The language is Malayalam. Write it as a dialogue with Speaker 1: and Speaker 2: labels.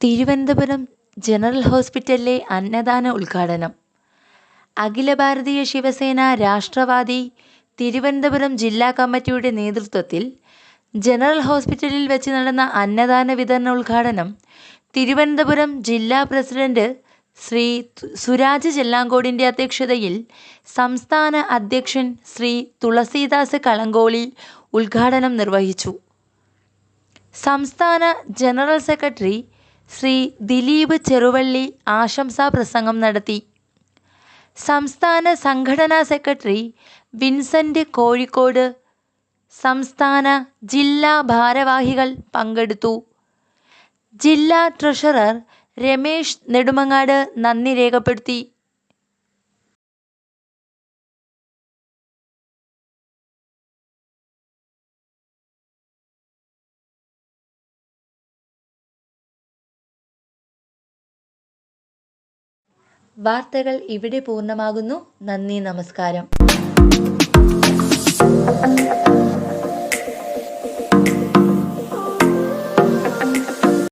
Speaker 1: തിരുവനന്തപുരം ജനറൽ ഹോസ്പിറ്റലിലെ അന്നദാന ഉദ്ഘാടനം. അഖില ഭാരതീയ ശിവസേന രാഷ്ട്രവാദി തിരുവനന്തപുരം ജില്ലാ കമ്മിറ്റിയുടെ നേതൃത്വത്തിൽ ജനറൽ ഹോസ്പിറ്റലിൽ വെച്ച് നടന്ന അന്നദാന വിതരണ ഉദ്ഘാടനം തിരുവനന്തപുരം ജില്ലാ പ്രസിഡന്റ് ശ്രീ സുരാജ് ചെല്ലാങ്കോടിന്റെ അധ്യക്ഷതയിൽ സംസ്ഥാന അധ്യക്ഷൻ ശ്രീ തുളസീദാസ് കളങ്കോളി ഉദ്ഘാടനം നിർവഹിച്ചു. സംസ്ഥാന ജനറൽ സെക്രട്ടറി ശ്രീ ദിലീപ് ചെറുവള്ളി ആശംസാ പ്രസംഗം നടത്തി. സംസ്ഥാന സംഘടനാ സെക്രട്ടറി വിൻസെന്റ് കോഴിക്കോട് സംസ്ഥാന ജില്ലാ ഭാരവാഹികൾ പങ്കെടുത്തു. ജില്ലാ ട്രഷറർ രമേശ് നെടുമങ്ങാട് നന്ദി രേഖപ്പെടുത്തി. വാർത്തകൾ ഇവിടെ പൂർണമാകുന്നു. നന്ദി നമസ്കാരം.